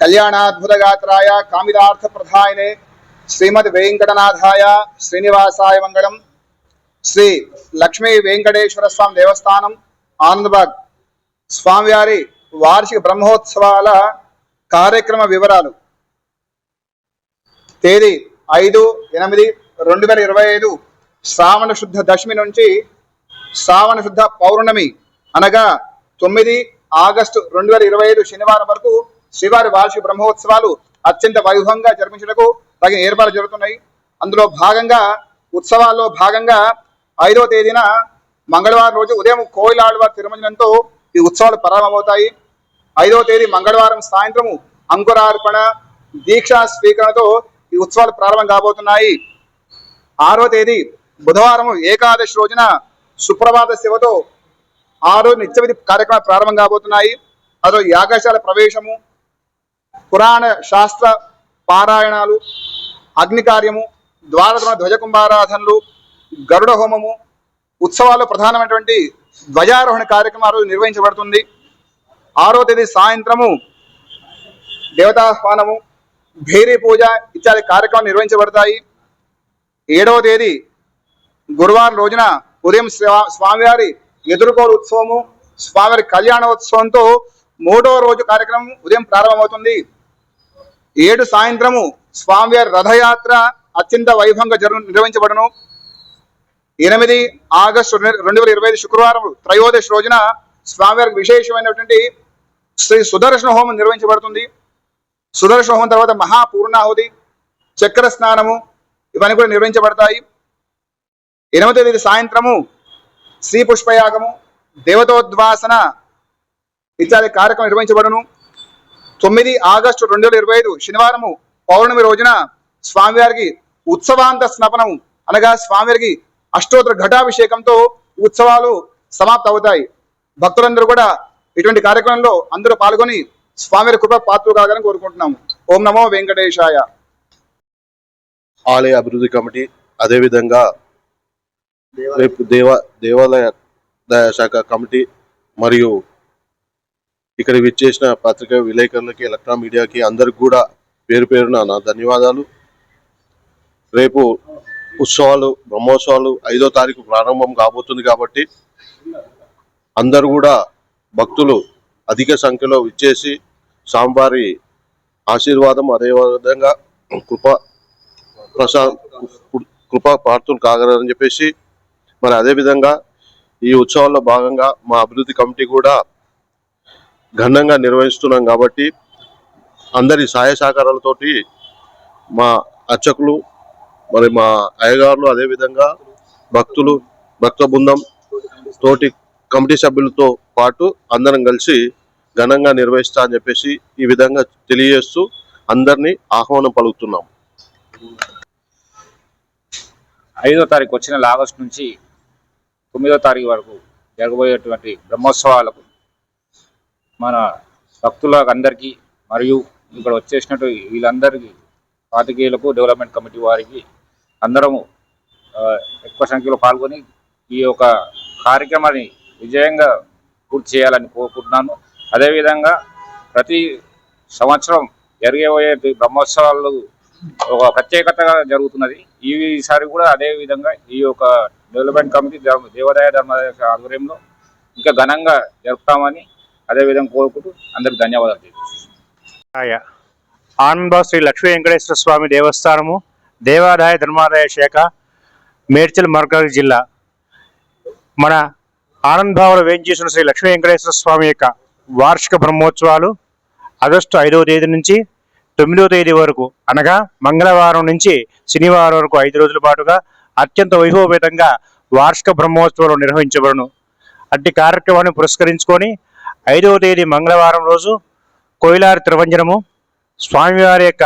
కళ్యాణాద్భుతగాత్రాయ కామిదార్థ ప్రధాయనే శ్రీమద్ వెంకటనాథాయ శ్రీనివాసాయ మంగళం. శ్రీ లక్ష్మీ వెంకటేశ్వర స్వామి దేవస్థానం ఆనందబాగ్. స్వామివారి వార్షిక బ్రహ్మోత్సవాల కార్యక్రమ వివరాలు. తేదీ ఐదు ఎనిమిది రెండు వేల ఇరవై ఐదు శ్రావణ శుద్ధ దశమి నుంచి శ్రావణ శుద్ధ పౌర్ణమి అనగా తొమ్మిది ఆగస్టు రెండు వేల ఇరవై ఐదు శనివారం వరకు శ్రీవారి వార్షిక బ్రహ్మోత్సవాలు అత్యంత వైభవంగా జరిపించడానికి తగిన ఏర్పాట్లు జరుగుతున్నాయి. అందులో భాగంగా ఉత్సవాల్లో భాగంగా ఐదవ తేదీన మంగళవారం రోజు ఉదయం కోయిలాళ్వారి తిరుమంజనంతో ఈ ఉత్సవాలు ప్రారంభమవుతాయి. ఐదవ తేదీ మంగళవారం సాయంత్రము అంకురార్పణ దీక్షా స్వీకరణతో ఈ ఉత్సవాలు ప్రారంభం కాబోతున్నాయి. ఆరో తేదీ బుధవారం ఏకాదశి రోజున సుప్రభాత శివతో ఆరో నిత్య కార్యక్రమాలు ప్రారంభం కాబోతున్నాయి. అదో యాగశాల ప్రవేశము పురాణ శాస్త్ర పారాయణాలు అగ్ని కార్యము ద్వారద్రోణ ధ్వజ కుంభారాధనలు గరుడ హోమము ఉత్సవాల్లో ప్రధానమైనటువంటి ధ్వజారోహణ కార్యక్రమాలు నిర్వహించబడుతుంది. ఆరో తేదీ సాయంత్రము దేవతాహ్వానము భేరీ పూజ ఇత్యాది కార్యక్రమాలు నిర్వహించబడతాయి. ఏడవ తేదీ గురువారం రోజున ఉదయం స్వామివారి ఎదుర్కోలు ఉత్సవము స్వామివారి కళ్యాణోత్సవంతో మూడవ రోజు కార్యక్రమం ఉదయం ప్రారంభమవుతుంది. ఏడు సాయంత్రము స్వామివారి రథయాత్ర అత్యంత వైభవంగా జరు నిర్వహించబడను. ఎనిమిది ఆగస్టు రెండు వేల ఇరవై ఐదు శుక్రవారం త్రయోదశి రోజున స్వామివారికి విశేషమైనటువంటి శ్రీ సుదర్శన హోమం నిర్వహించబడుతుంది. సుదర్శన హోమం తర్వాత మహాపూర్ణాహుతి చక్ర స్నానము ఇవన్నీ కూడా నిర్వహించబడతాయి. ఎనిమిది తేదీ సాయంత్రము శ్రీ పుష్పయాగము దేవతోద్వాసన ఇత్యాది కార్యక్రమం నిర్వహించబడును. తొమ్మిది ఆగస్టు రెండు వేల ఇరవై ఐదు శనివారము పౌర్ణమి రోజున స్వామివారికి ఉత్సవాంత స్నపనం అనగా స్వామివారికి అష్టోత్తర ఘటాభిషేకంతో ఉత్సవాలు సమాప్త అవుతాయి భక్తులందరూ కూడా ఇటువంటి కార్యక్రమంలో అందరూ పాల్గొని స్వామివారి కృప పాత్ర కావాలని కోరుకుంటున్నాము. ఓం నమో వెంకటేశాయ. ఆలయ అభివృద్ధి కమిటీ అదేవిధంగా రేపు దేవ దేవాలయ శాఖ కమిటీ మరియు ఇక్కడ విచ్చేసిన పత్రికా విలేకరులకి ఎలక్ట్రా మీడియాకి అందరికి కూడా పేరు పేరున నా ధన్యవాదాలు రేపు ఉత్సవాలు బ్రహ్మోత్సవాలు ఐదో తారీఖు ప్రారంభం కాబోతుంది కాబట్టి అందరు కూడా భక్తులు అధిక సంఖ్యలో విచ్చేసి స్వామివారి ఆశీర్వాదం అదేవిధంగా కృప ప్రసా కృప పాత్రులు కాగలరని చెప్పేసి మరి అదేవిధంగా ఈ ఉత్సవాల్లో భాగంగా మా అభివృద్ధి కమిటీ కూడా ఘనంగా నిర్వహిస్తున్నాం కాబట్టి అందరి సహాయ సహకారాలతోటి మా అర్చకులు మరి మా అయ్యగారులు అదేవిధంగా భక్తులు భక్త బృందం తోటి కమిటీ సభ్యులతో పాటు అందరం కలిసి ఘనంగా నిర్వహిస్తా అని చెప్పేసి ఈ విధంగా తెలియజేస్తూ అందరినీ ఆహ్వానం పలుకుతున్నాం. ఐదో తారీఖు వచ్చిన ఆగస్టు నుంచి తొమ్మిదో తారీఖు వరకు జరగబోయేటువంటి బ్రహ్మోత్సవాలకు మన భక్తులకు అందరికీ మరియు ఇక్కడ వచ్చేసినట్టు వీళ్ళందరికీ పాతికేయులకు డెవలప్మెంట్ కమిటీ వారికి అందరము ఎక్కువ సంఖ్యలో పాల్గొని ఈ యొక్క కార్యక్రమాన్ని విజయంగా పూర్తి చేయాలని కోరుకుంటున్నాను. అదేవిధంగా ప్రతి సంవత్సరం జరిగేబోయే బ్రహ్మోత్సవాలు ఒక ప్రత్యేకతగా జరుగుతున్నది. ఈసారి కూడా అదేవిధంగా ఈ యొక్క డెవలప్మెంట్ కమిటీ ధర్మ- దేవాదాయ ధర్మాదాయ ఆధ్వర్యంలో ఇంకా ఘనంగా జరుపుతామని అదేవిధంగా కోరుకుంటూ అందరికి ధన్యవాదాలు తెలియజేస్తున్నాను. ఆయ ఆనంద శ్రీ లక్ష్మీ వెంకటేశ్వర స్వామి దేవస్థానము దేవాదాయ ధర్మాదాయ శాఖ మేడ్చల్ మర్కజ్ జిల్లా మన ఆనంద్ భావలో వేయించేసిన శ్రీ లక్ష్మీ వెంకటేశ్వర స్వామి యొక్క వార్షిక బ్రహ్మోత్సవాలు ఆగస్టు ఐదవ తేదీ నుంచి తొమ్మిదవ తేదీ వరకు అనగా మంగళవారం నుంచి శనివారం వరకు ఐదు రోజుల పాటుగా అత్యంత వైభవపేతంగా వార్షిక బ్రహ్మోత్సవాలు నిర్వహించబడును. అట్టి కార్యక్రమాన్ని పురస్కరించుకొని ఐదవ తేదీ మంగళవారం రోజు కోయిలారి తిరువంజనము స్వామివారి యొక్క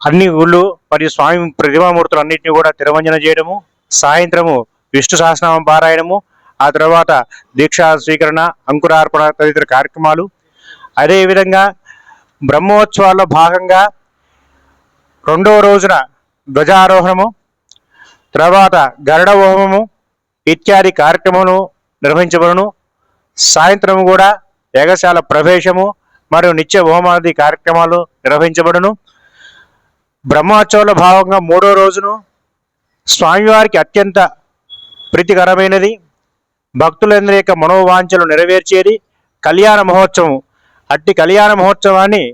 అన్ని గుళ్ళు మరియు స్వామి ప్రతిమామూర్తులు అన్నింటినీ కూడా తిరువంజన చేయడము సాయంత్రము విష్ణు సహస్రనామం పారాయణము ఆ తర్వాత దీక్షా స్వీకరణ అంకురార్పణ తదితర కార్యక్రమాలు. అదేవిధంగా బ్రహ్మోత్సవాల్లో భాగంగా రెండవ రోజున ధ్వజారోహణము తర్వాత గరుడ హోమము ఇత్యాది కార్యక్రమములు నిర్వహించబడును. సాయంత్రం కూడా యాగశాల ప్రవేశము మరియు నిత్య హోమాది కార్యక్రమాలు నిర్వహించబడును. బ్రహ్మోత్సవంలో భాగంగా మూడో రోజును స్వామివారికి అత్యంత ప్రీతికరమైనది. భక్తులందరి యొక్క మనోవాంఛలు నెరవేర్చేది కళ్యాణ మహోత్సవం అట్టి కళ్యాణ మహోత్సవాన్ని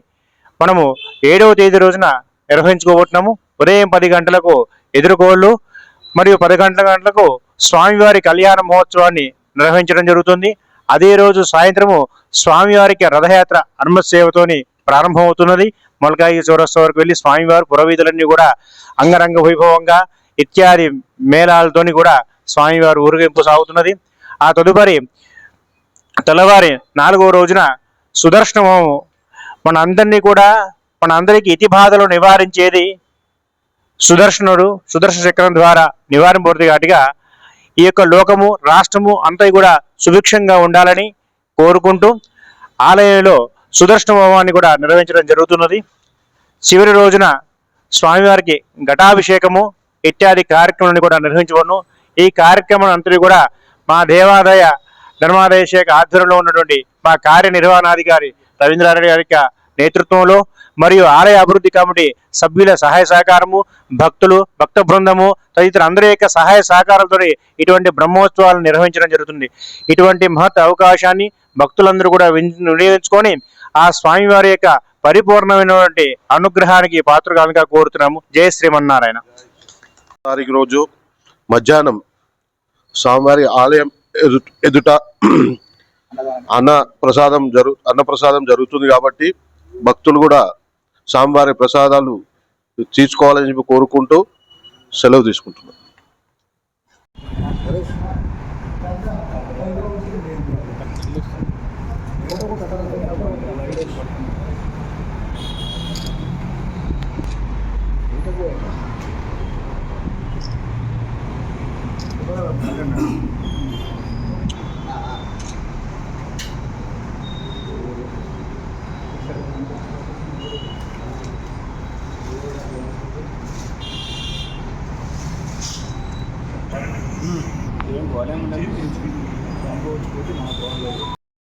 మనము ఏడవ తేదీ రోజున నిర్వహించుకోబోతున్నాము. ఉదయం పది గంటలకు ఎదురుకోళ్ళు మరియు పది గంటల గంటలకు స్వామివారి కళ్యాణ మహోత్సవాన్ని నిర్వహించడం జరుగుతుంది. అదే రోజు సాయంత్రము స్వామివారికి రథయాత్ర హనుమత్ సేవతోని ప్రారంభమవుతున్నది. మొలకాయి చౌరస్తా వరకు వెళ్ళి స్వామివారి పురవీధులన్నీ కూడా అంగరంగ వైభవంగా ఇత్యాది మేళాలతోని కూడా స్వామివారి ఊరేగింపు సాగుతున్నది. ఆ తదుపరి తెల్లవారి నాలుగో రోజున సుదర్శనము మన అందరినీ కూడా మన అందరికీ ఇతి బాధలు నివారించేది సుదర్శనుడు సుదర్శన చక్రం ద్వారా నివారింపబడుతుంది కాబట్టిగా ఈ యొక్క లోకము రాష్ట్రము అంతా కూడా సుభిక్షంగా ఉండాలని కోరుకుంటూ ఆలయంలో సుదర్శన హోమాన్ని కూడా నిర్వహించడం జరుగుతున్నది. చివరి రోజున స్వామివారికి ఘటాభిషేకము ఇత్యాది కార్యక్రమాలను కూడా నిర్వహించబడును. ఈ కార్యక్రమం అంతటి కూడా మా దేవాదాయ ధర్మాదాయ శాఖ ఆధ్వర్యంలో ఉన్నటువంటి మా కార్యనిర్వహణాధికారి రవీంద్రారెడ్డి గారి యొక్క నేతృత్వంలో మరియు ఆలయ అభివృద్ధి కమిటీ సభ్యుల సహాయ సహకారము భక్తులు భక్త బృందము తదితర అందరి యొక్క సహాయ సహకారాలతో ఇటువంటి బ్రహ్మోత్సవాలు నిర్వహించడం జరుగుతుంది. ఇటువంటి మహత్ అవకాశాన్ని భక్తులందరూ కూడా వినియోగించుకొని ఆ స్వామివారి యొక్క పరిపూర్ణమైనటువంటి అనుగ్రహానికి పాత్రగాలుగా కోరుతున్నాము. జయ శ్రీమన్నారాయణ. తారీఖు రోజు మధ్యాహ్నం స్వామివారి ఆలయం ఎదుట అన్న ప్రసాదం జరు అన్న ప్రసాదం జరుగుతుంది కాబట్టి భక్తులు కూడా స్వామివారి ప్రసాదాలు తీసుకోవాలని చెప్పి కోరుకుంటూ సెలవు తీసుకుంటున్నాను